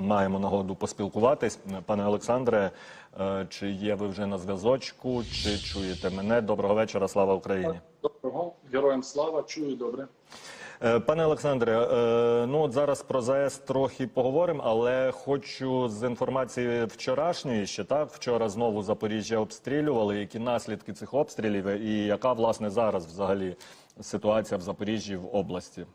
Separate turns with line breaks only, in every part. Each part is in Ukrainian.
Маємо нагоду поспілкуватись. Пане Олександре, е, чи є ви вже на зв'язочку, чи чуєте мене? Доброго вечора, слава Україні.
Доброго, героям слава, чую добре.
Е, Пане Олександре, е, ну от зараз про ЗАЕС трохи поговоримо, але хочу з інформації вчорашньої ще так. Вчора знову Запоріжжя обстрілювали. Які наслідки цих обстрілів і яка власне зараз взагалі ситуація в Запоріжжі в області?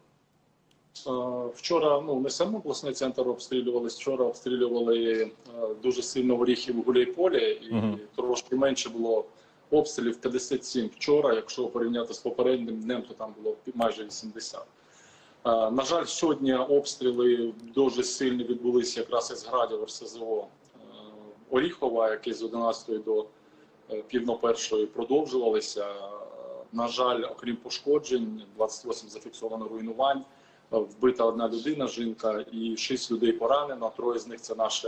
Е, Вчора ну не сам обласний центр обстрілювали. Вчора обстрілювали е, дуже сильно в Оріхів Гуляйполі, і
Мгм.
трошки менше було обстрілів 57 вчора. Якщо порівняти з попереднім днем, то там було майже 80. Е, На жаль, сьогодні обстріли дуже сильні відбулися якраз із градів РСЗО Оріхова, які з 11 до півно першої продовжувалися. На жаль, окрім пошкоджень, 28 зафіксовано руйнувань. Вбита одна людина, жінка, і шість людей поранено. Троє з них це наші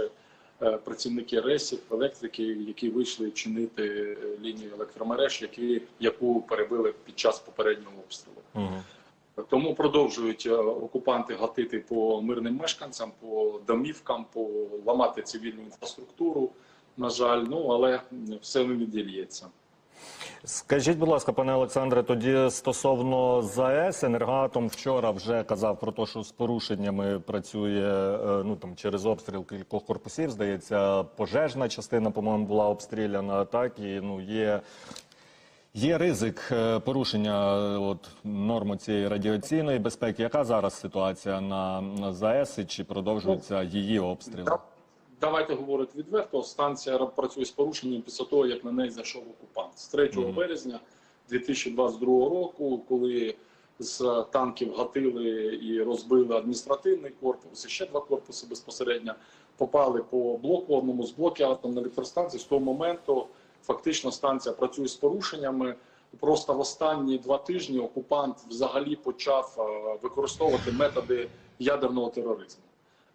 е, працівники ресів, електрики, які вийшли чинити е, лінію електромереж, які яку перебили під час попереднього обстрілу.
Угу.
Тому продовжують е, окупанти гатити по мирним мешканцям, по домівкам, по ламати цивільну інфраструктуру. На жаль, ну але все не відділється.
Скажіть, будь ласка, пане Олександре, тоді стосовно ЗАЕС, енергоатом вчора вже казав про те, що з порушеннями працює е, ну там через обстріл кількох корпусів. Здається, пожежна частина, по-моєму, була обстріляна. Так і ну є. Є ризик е, порушення от норм цієї радіаційної безпеки. Яка зараз ситуація на, на ЗАЕС чи продовжуються її обстріли?
Да- Давайте говорити відверто. Станція працює з порушенням після того, як на неї зайшов окупант. З 3
Мгм.
березня 2022 року, коли з танків гатили і розбили адміністративний корпус, і ще два корпуси безпосередньо попали по блоку одному з блоків атомної електростанції. З того моменту фактично станція працює з порушеннями. Просто в останні два тижні окупант взагалі почав е, використовувати методи ядерного тероризму.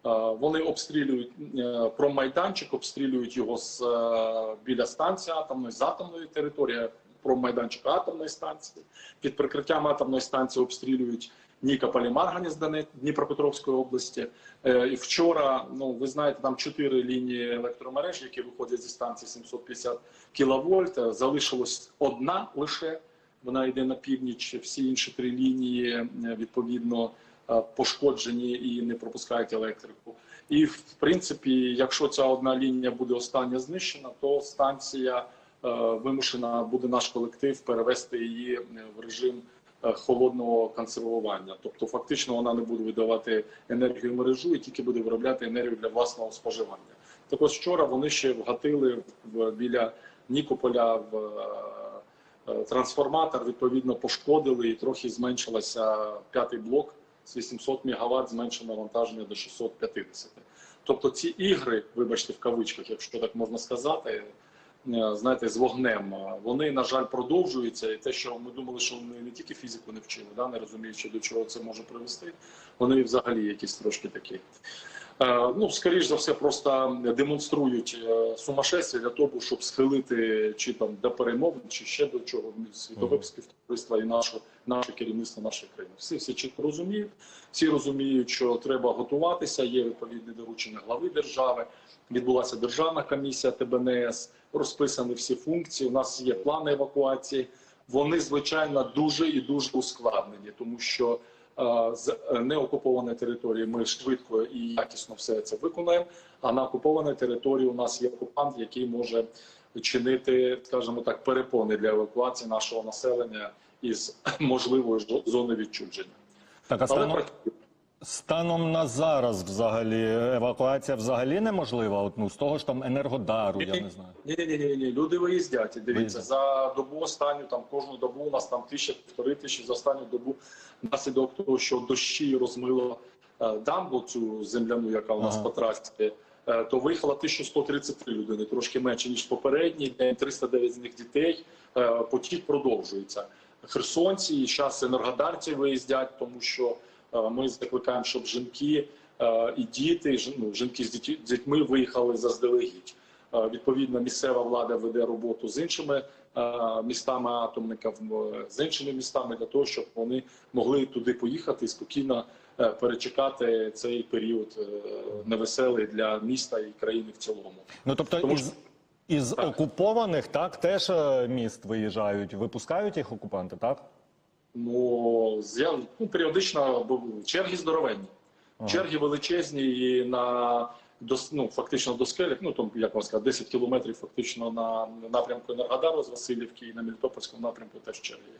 Е, Вони обстрілюють е, промайданчик, обстрілюють його з е, біля станції атомної з атомної території, промайданчик атомної станції. Під прикриттям атомної станції обстрілюють Нікополь і Марганець Донець- Дніпропетровської області. І вчора, ну ви знаєте, там чотири лінії електромереж, які виходять зі станції 750 кВт. Залишилась одна лише. Вона йде на північ. Всі інші три лінії відповідно пошкоджені і не пропускають електрику. І в принципі, якщо ця одна лінія буде остання знищена, то станція е, вимушена буде наш колектив перевести її е, в режим е, холодного консервування. Тобто, фактично, вона не буде видавати енергію мережу і тільки буде виробляти енергію для власного споживання. Так ось вчора вони ще вгатили в біля Нікополя в е, е, трансформатор. Відповідно, пошкодили і трохи зменшилася п'ятий блок з 800 МВт зменшено навантаження до 650. Тобто ці ігри, вибачте, в кавичках, якщо так можна сказати, е, знаєте, з вогнем, е, вони, на жаль, продовжуються. І те, що ми думали, що вони не тільки фізику не вчили, да, не розуміючи, до чого це може привести, вони взагалі якісь трошки такі. Е, Ну, скоріш за все, просто демонструють е, сумасшествие для того, щоб схилити чи там до перемовин, чи ще до чого світове співтовариство і наше, наше керівництво нашої країни. Всі всі чітко розуміють. Всі розуміють, що треба готуватися. Є відповідне доручення глави держави. Відбулася державна комісія ТБНС, розписані всі функції. У нас є плани евакуації. Вони звичайно дуже і дуже ускладнені, тому що з е, неокупованої території ми швидко і якісно все це виконаємо. А на окупованій території у нас є окупант, який може чинити, скажімо так, перепони для евакуації нашого населення із можливої зони відчудження.
Так, а
Але
станом, на зараз взагалі евакуація взагалі неможлива. От, ну, з того ж там енергодару, я не знаю.
Ні, ні, ні, ні. Люди виїздять. Дивіться,
Виїздять.
за добу останню, там кожну добу у нас там тисяча, півтори тисячі за останню добу внаслідок того, що дощі розмило е, дамбу цю земляну, яка у нас
Ага.
по трасі, е, то виїхало 1133 людини, трошки менше ніж попередній день. 309 з них дітей. Е, Потік продовжується. Херсонці і зараз енергодарці виїздять, тому що ми закликаємо, щоб жінки е, і діти, ну, жінки з дітьми виїхали заздалегідь. Е, Відповідно, місцева влада веде роботу з іншими е, містами атомників, е, з іншими містами для того, щоб вони могли туди поїхати і спокійно е, перечекати цей період е, невеселий для міста і країни в цілому.
Ну тобто
Тому
із, із
Так.
окупованих так теж е, міст виїжджають, випускають їх окупанти, так?
Ну, я ну періодично черги здоровенні. Черги величезні і на до, ну, фактично до скелях, ну там, як вам сказати, 10 кілометрів фактично на напрямку Енергодару з Васильівки і на Мелітопольському напрямку теж черги є.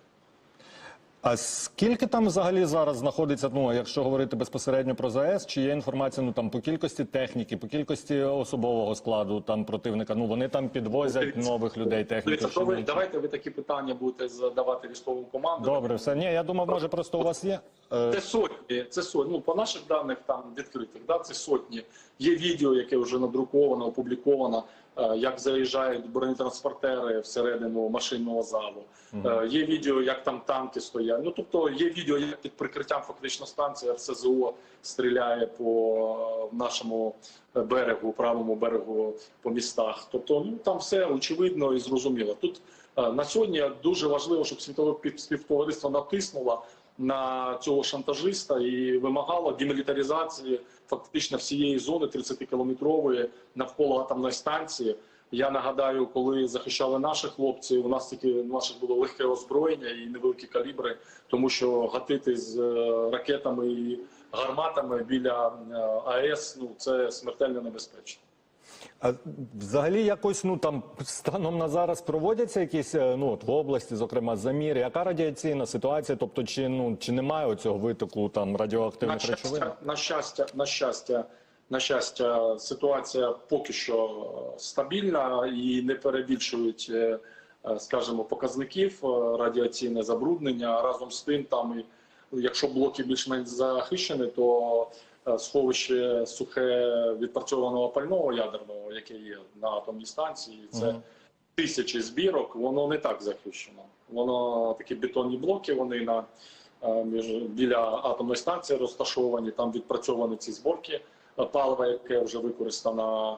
А скільки там взагалі зараз знаходиться? Ну, якщо говорити безпосередньо про ЗАЕС, чи є інформація ну там по кількості техніки, по кількості особового складу там противника? Ну вони там підвозять
Дивіться,
нових людей, техніку.
Дивіться, ви, давайте ви такі питання будете задавати військовим командам.
Добре, все. Ні, я думав, може просто у вас є. Е,
Це сотні, це сотні. Ну, по наших даних там відкритих, да, це сотні. Є відео, яке вже надруковано, опубліковано, як заїжджають бронетранспортери всередину машинного залу. Е, Є відео, як там танки стоять. Ну тобто є відео, як під прикриттям фактично станції РСЗО стріляє по е, нашому берегу, правому берегу по містах. Тобто, ну там все очевидно і зрозуміло. Тут е, на сьогодні дуже важливо, щоб світове пів- співтовариство натиснуло на цього шантажиста і вимагало демілітаризації фактично всієї зони 30-кілометрової навколо атомної станції. Я нагадаю, коли захищали наші хлопці, у нас тільки у наших було легке озброєння і невеликі калібри, тому що гатити з е, ракетами і гарматами біля е, АЕС ну це смертельно небезпечно.
А взагалі якось ну там станом на зараз проводяться якісь е, ну от в області, зокрема заміри. Яка радіаційна ситуація? Тобто, чи ну чи немає цього витоку там
На
радіоактивних речовин?
щастя, на щастя, на щастя, на щастя, ситуація поки що стабільна і не перебільшують, е, е, скажімо, показників радіаційне забруднення. Разом з тим, там і якщо блоки більш-менш захищені, то сховище сухе відпрацьованого пального ядерного, яке є на атомній станції, це
угу.
тисячі збірок, воно не так захищено. Воно такі бетонні блоки, вони на е, між біля атомної станції розташовані. Там відпрацьовані ці зборки е, палива, яке вже використано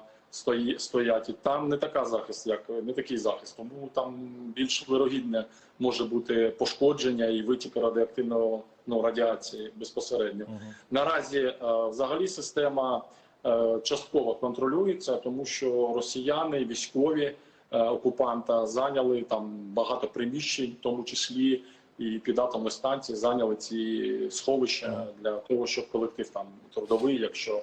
стоять. І там не така захист, як не такий захист. Тому там більш вирогідне може бути пошкодження і витік радіоактивного ну, радіації безпосередньо. Наразі е, взагалі система е, частково контролюється, тому що росіяни, військові е, окупанта зайняли там багато приміщень, в тому числі і під атомною станцією зайняли ці сховища для того, щоб колектив там трудовий, якщо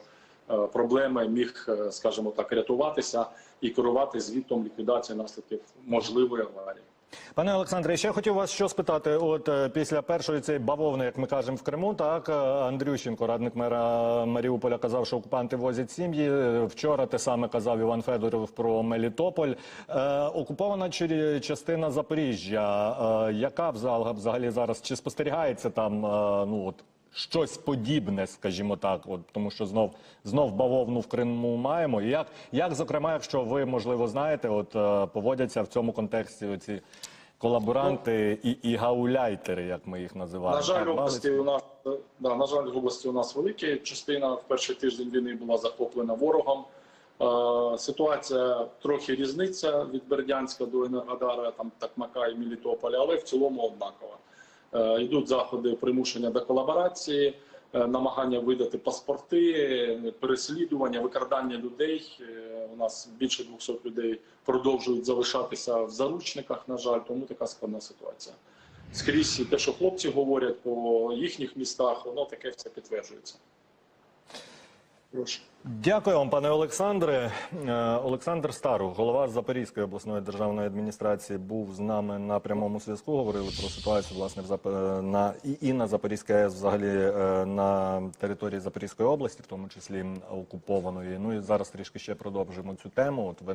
проблеми міг, е, скажімо так, рятуватися і керувати звітом ліквідації наслідків можливої аварії.
Пане Олександре, ще хотів вас що спитати. От е, після першої цієї бавовни, як ми кажемо в Криму, так е, Андрющенко, радник мера Маріуполя, казав, що окупанти возять сім'ї. Е, Вчора те саме казав Іван Федоров про Мелітополь. Е, окупована частина Запоріжжя. Е, яка взагалі зараз чи спостерігається там? е, ну от щось подібне, скажімо так, от тому що знов знов бавовну в Криму маємо. І як, як зокрема, якщо ви можливо знаєте, от е, поводяться в цьому контексті оці колаборанти і, і гауляйтери, як ми їх називаємо.
На жаль, області у нас да, на жаль, в області у нас велика частина в перший тиждень війни була захоплена ворогом. Е, ситуація трохи різниця від Бердянська до Енергодара, там Такмака і Мелітополя, але в цілому однакова. Е, йдуть заходи примушення до колаборації, е, намагання видати паспорти, переслідування, викрадання людей. Е, у нас більше 200 людей продовжують залишатися в заручниках. На жаль, тому така складна ситуація скрізь те, що хлопці говорять по їхніх містах, воно таке все підтверджується. Прошу.
Дякую вам, пане Олександре. Е, Олександр Старух, голова Запорізької обласної державної адміністрації, був з нами на прямому зв'язку. Говорили про ситуацію власне в Зап... е, на і, і на Запорізькій АЕС, взагалі е, на території Запорізької області, в тому числі окупованої. Ну і зараз трішки ще продовжимо цю тему. От